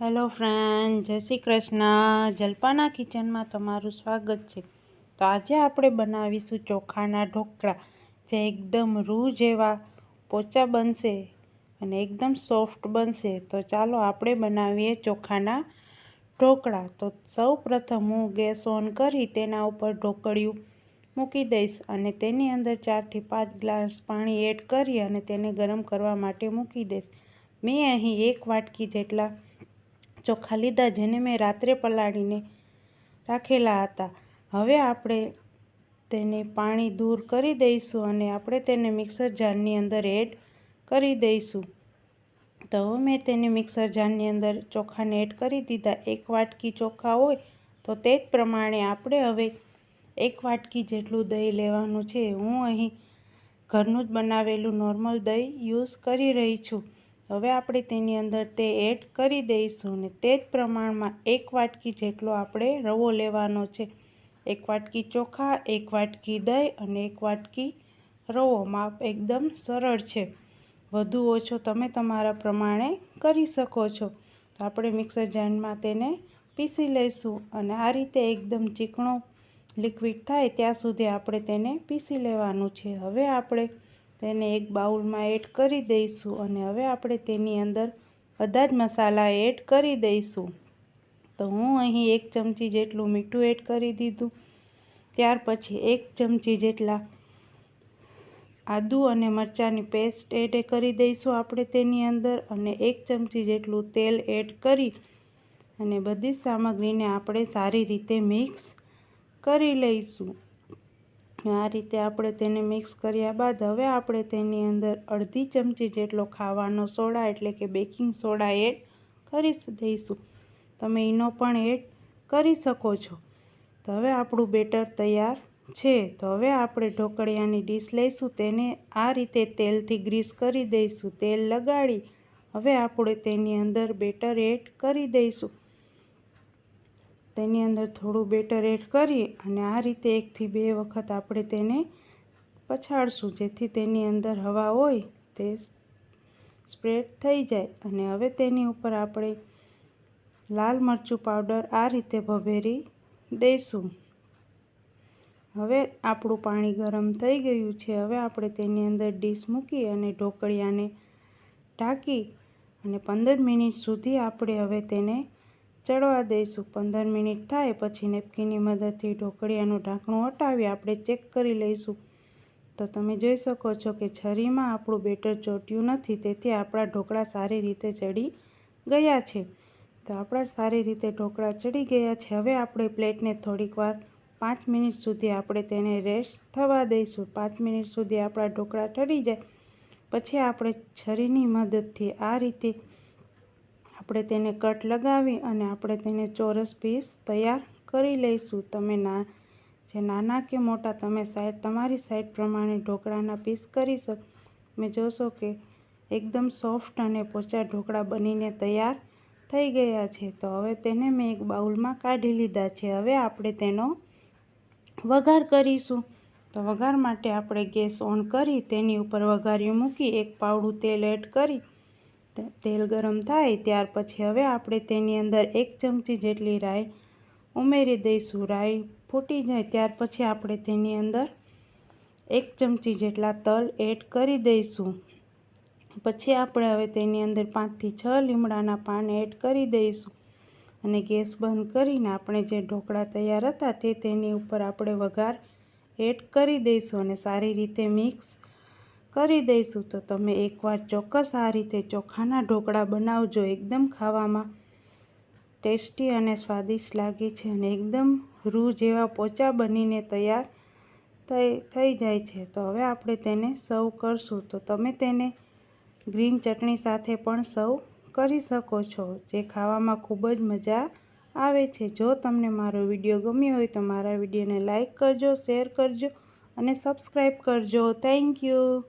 Hello friend, જય શ્રી કૃષ્ણ. જલપાના કિચનમાં તમારું સ્વાગત છે. તો આજે આપણે બનાવીશું ચોખાના ઢોકળા. જે એકદમ રૂ જેવા પોચા બનશે અને એકદમ સોફ્ટ બનશે. તો ચાલો આપણે બનાવીએ ચોખાના ઢોકળા. તો સૌ પ્રથમ હું ગેસ ઓન કરી તેના ઉપર ઢોકળિયું મૂકી દઈશ અને તેની અંદર ચારથી પાંચ ગ્લાસ પાણી એડ કરી અને તેને ગરમ કરવા માટે મૂકી દઈશ. મેં અહીં એક વાટકી જેટલા ચોખા લીધા જેને મેં રાત્રે પલાળીને રાખેલા હતા. હવે આપણે તેને પાણી દૂર કરી દઈશું અને આપણે તેને મિક્સર જારની અંદર એડ કરી દઈશું. તો મેં તેને મિક્સર જારની અંદર ચોખાને એડ કરી દીધા. એક વાટકી ચોખા હોય તો તે જ પ્રમાણે આપણે હવે એક વાટકી જેટલું દહીં લેવાનું છે. હું અહીં ઘરનું જ બનાવેલું નોર્મલ દહીં યુઝ કરી રહી છું. હવે આપણે તેની અંદર તે એડ કરી દઈશું ને તે જ પ્રમાણમાં એક વાટકી જેટલો આપણે રવો લેવાનો છે. એક વાટકી ચોખા, એક વાટકી દહીં અને એક વાટકી રવો. માપ એકદમ સરળ છે. વધુ ઓછો તમે તમારા પ્રમાણે કરી શકો છો. તો આપણે મિક્સર જારમાં તેને પીસી લઈશું અને આ રીતે એકદમ ચીકણો લિક્વિડ થાય ત્યાં સુધી આપણે તેને પીસી લેવાનું છે. હવે આપણે તેને એક બાઉલમાં એડ કરી દઈશું અને હવે આપણે તેની અંદર બધા જ મસાલા એડ કરી દઈશું. તો હું અહીં એક ચમચી જેટલું મીઠું એડ કરી દીધું. ત્યાર પછી એક ચમચી જેટલા આદુ અને મરચાંની પેસ્ટ એડ કરી દઈશું આપણે તેની અંદર અને એક ચમચી જેટલું તેલ એડ કરી અને બધી સામગ્રીને આપણે સારી રીતે મિક્સ કરી લઈશું. આ રીતે આપણે તેને મિક્સ કર્યા બાદ હવે આપણે તેની અંદર અડધી ચમચી જેટલો ખાવાનો સોડા એટલે કે બેકિંગ સોડા એડ કરી દઈશું. તમે એનો પણ એડ કરી શકો છો. તો હવે આપણું બેટર તૈયાર છે. તો હવે આપણે ઢોકળિયાની ડીશ લઈશું. તેને આ રીતે તેલથી ગ્રીસ કરી દઈશું. તેલ લગાડી હવે આપણે તેની અંદર બેટર એડ કરી દઈશું. તેની અંદર થોડું બેટર એડ કરી અને આ રીતે એકથી બે વખત આપણે તેને પછાડશું. જેથી તેની અંદર હવા હોય તે સ્પ્રેડ થઈ જાય. અને હવે તેની ઉપર આપણે લાલ મરચું પાવડર આ રીતે ભભેરી દઈશું. હવે આપણું પાણી ગરમ થઈ ગયું છે. હવે આપણે તેની અંદર ડીશ મૂકી અને ઢોકળિયાને ઢાંકી અને પંદર મિનિટ સુધી આપણે હવે તેને ચડવા દઈશું. પંદર મિનિટ થાય પછી નેપકીની મદદથી ઢોકળિયાનું ઢાંકણું હટાવી આપણે ચેક કરી લઈશું. તો તમે જોઈ શકો છો કે છરીમાં આપણું બેટર ચોટ્યું નથી, તેથી આપણા ઢોકળા સારી રીતે ચડી ગયા છે. તો આપણા સારી રીતે ઢોકળા ચડી ગયા છે. હવે આપણે પ્લેટને થોડીક વાર પાંચ મિનિટ સુધી આપણે તેને રેસ્ટ થવા દઈશું. પાંચ મિનિટ સુધી આપણા ઢોકળા ઠરી જાય. પછી આપણે છરીની મદદથી આ રીતે આપણે તેને કટ લગાવી અને આપણે તેને ચોરસ પીસ તૈયાર કરી લઈશું. તમે ના, જે નાના કે મોટા, તમે સાઈડ, તમારી સાઈડ પ્રમાણે ઢોકળાના પીસ કરી શકો. તમે જોશો કે એકદમ સોફ્ટ અને પોચા ઢોકળા બનીને તૈયાર થઈ ગયા છે. તો હવે તેને મેં એક બાઉલમાં કાઢી લીધા છે. હવે આપણે તેનો વઘાર કરીશું. તો વઘાર માટે આપણે ગેસ ઓન કરી તેની ઉપર વઘાર્યું મૂકી, એક પાવડું તેલ એડ કરી તેલ ગરમ થાય ત્યાર પછી હવે આપણે તેની અંદર એક ચમચી જેટલી રાઈ ઉમેરી દઈશું. રાઈ ફૂટી જાય ત્યાર પછી આપણે તેની અંદર એક ચમચી જેટલા તલ એડ કરી દઈશું. પછી આપણે હવે તેની અંદર પાંચથી છ લીમડાના પાન એડ કરી દઈશું અને ગેસ બંધ કરીને આપણે જે ઢોકળા તૈયાર હતા તે તેની ઉપર આપણે વઘાર એડ કરી દઈશું અને સારી રીતે મિક્સ કરી દઈશું તો તમે એકવાર ચોક્કસ આ રીતે ચોખાના ઢોકળા બનાવજો. એકદમ ખાવામાં ટેસ્ટી અને સ્વાદિષ્ટ લાગે છે અને એકદમ રૂ જેવા પોચા બનીને તૈયાર થઈ જાય છે. તો હવે આપણે તેને સર્વ કરશું. તો તમે તેને ગ્રીન ચટણી સાથે પણ સર્વ કરી શકો છો, જે ખાવામાં ખૂબ જ મજા આવે છે. જો તમને મારો વીડિયો ગમ્યો હોય તો મારા વિડીયોને લાઇક કરજો, શેર કરજો અને સબસ્ક્રાઈબ કરજો. Thank you.